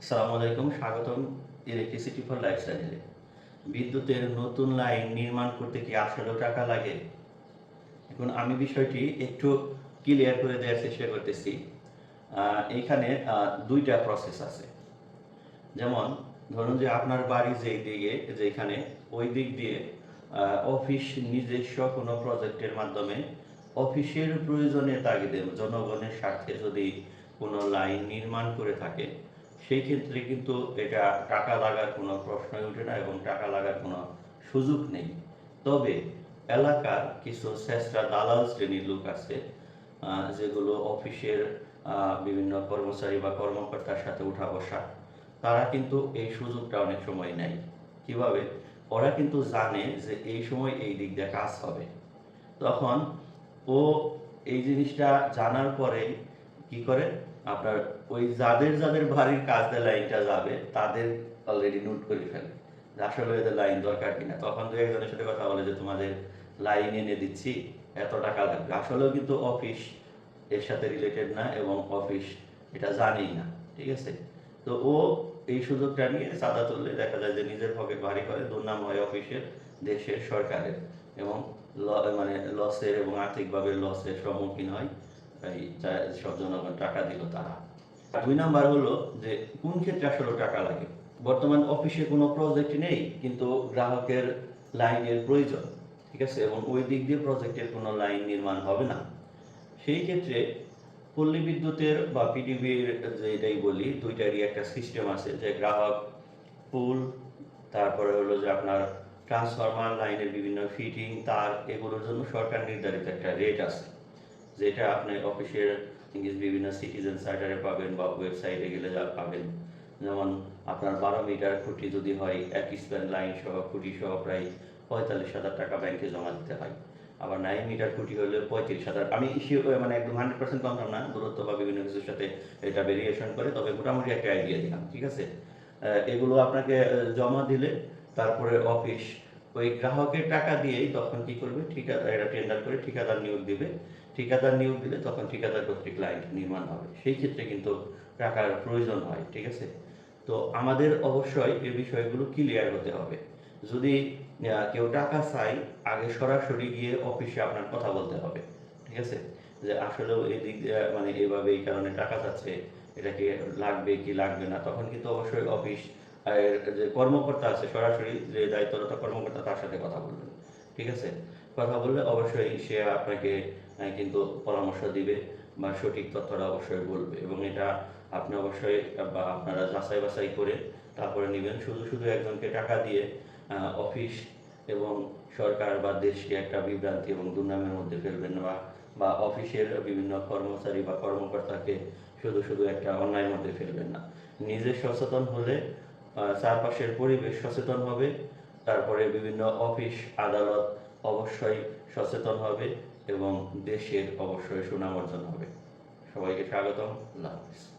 আসসালামু আলাইকুম স্বাগতম ইলেকট্রিসিটি ফর লাইফস্টাইলে বিদ্যুতের নতুন লাইন নির্মাণ করতে কি আসলেও টাকা লাগে? এখন আমি বিষয়টি একটু ক্লিয়ার করে দেওয়ার চেষ্টা করতেছি। আহ, দুইটা প্রসেস আছে। যেমন ধরুন যে আপনার বাড়ি যেই দিকে যেখানে ওই দিক দিয়ে অফিস নিজস্ব কোনো প্রজেক্টের মাধ্যমে অফিসের প্রয়োজনে তাগিদে জনগণের স্বার্থে যদি কোনো লাইন নির্মাণ করে থাকে সেই ক্ষেত্রে কিন্তু এটা টাকা লাগার কোনো প্রশ্নই ওঠে না এবং টাকা লাগার কোনো সুযোগ নেই। তবে এলাকার কিছু চেষ্টা দালাল শ্রেণির লোক আছে যেগুলো অফিসের বিভিন্ন কর্মচারী বা কর্মকর্তার সাথে উঠা বসা। তারা কিন্তু এই সুযোগটা অনেক সময় নেয়। কীভাবে? ওরা কিন্তু জানে যে এই সময় এই দিক দিয়ে কাজ হবে। তখন ও এই জিনিসটা জানার পরে কি করে? আপনার ওই যাদের যাদের বাড়ির কাজ দিয়ে লাইনটা যাবে, তাদের অলরেডি নোট করে ফেলে। আসলে এদের লাইন দরকার কিনা। তখন দু একজনের সাথে কথা বলে যে, তোমাদের লাইন এনে দিচ্ছি, এত টাকা লাগবে। আসলেও কিন্তু অফিস এর সাথে রিলেটেড না এবং অফিস এটা জানেই না। ঠিক আছে? তো ও এই সুযোগটা নিয়ে চাঁদা তুললে দেখা যায় যে, নিজের পকেট ভারী করে দুর্নাম হয় অফিসের, দেশের, সরকারের এবং মানে লসের এবং আর্থিকভাবে লসের সম্মুখীন হয়। এই সব জনগণ টাকা দিল তারা। দুই নাম্বার হলো যে কোন ক্ষেত্রে আসলে টাকা লাগে? বর্তমান অফিসে কোনো প্রজেক্ট নেই, কিন্তু গ্রাহকের লাইনের প্রয়োজন, ঠিক আছে? এবং ওই দিক দিয়ে প্রজেক্টের কোনো লাইন নির্মাণ হবে না। সেই ক্ষেত্রে পল্লী বিদ্যুতের বা পিডিবির যে এটাই বলি, দুইটারই একটা সিস্টেম আছে যে গ্রাহক পুল তারপরে হলো যে আপনার ট্রান্সফরমার লাইনের বিভিন্ন ফিটিং তার, এগুলোর জন্য সরকার নির্ধারিত একটা রেট আছে। যেটা আপনি অফিসের বিভিন্ন সিটিজেন সাইটারে পাবেন বা ওয়েবসাইটে গেলে যা পাবেন। যেমন আপনার বারো মিটার খুঁটি যদি হয়, এক স্প্যান লাইন সহ, খুঁটি সহ প্রায় পঁয়তাল্লিশ হাজার টাকা ব্যাংকে জমা দিতে হয়। আবার নাইন মিটার খুঁটি হলে পঁয়ত্রিশ হাজার। আমি মানে একদম হান্ড্রেড পার্সেন্ট কনফার্ম না, দূরত্ব বা বিভিন্ন কিছুর সাথে এটা ভেরিয়েশন করে, তবে মোটামুটি একটা আইডিয়া দিলাম, ঠিক আছে? এগুলো আপনাকে জমা দিলে তারপরে অফিস ওই গ্রাহকের টাকা দিয়েই তখন কি করবে? ঠিকাদার এটা টেন্ডার করে ঠিকাদার নিয়োগ দিবে। ঠিকাদার নিয়োগ দিলে তখন ঠিকাদার কর্তৃক লাইন নির্মাণ হবে। সেই ক্ষেত্রে কিন্তু টাকার প্রয়োজন হয়, ঠিক আছে? তো আমাদের অবশ্যই এই বিষয়গুলো ক্লিয়ার হতে হবে। যদি কেউ টাকা চাই আগে সরাসরি গিয়ে অফিসে আপনার কথা বলতে হবে, ঠিক আছে? যে আসলেও এই দিক মানে এভাবে এই কারণে টাকা চাচ্ছে এটা কি লাগবে কি লাগবে না? তখন কিন্তু অবশ্যই অফিস যে কর্মকর্তা আছে সরাসরি যে দায়িত্বরত কর্মকর্তা তার সাথে কথা বলবেন ঠিক আছে? কথা বললে অবশ্যই সে আপনাকে কিন্তু পরামর্শ দিবে বা সঠিক তথ্যটা অবশ্যই বলবে এবং এটা আপনি অবশ্যই বা আপনারা যাচাই বাছাই করে তারপরে নেবেন। শুধু শুধু একজনকে টাকা দিয়ে অফিস এবং সরকার বা দেশকে একটা বিভ্রান্তি এবং দুর্নামের মধ্যে ফেলবেন বা বা অফিসের বিভিন্ন কর্মচারী বা কর্মকর্তাকে শুধু শুধু একটা অন্যায়ের মধ্যে ফেলবেন না। নিজে সচেতন হলে চারপাশের পরিবেশ সচেতন হবে। তারপরে বিভিন্ন অফিস আদালত অবশ্যই সচেতন হবে এবং দেশের অবশ্যই সুনাম অর্জন হবে। সবাইকে স্বাগতম। আল্লাহ হাফিজ।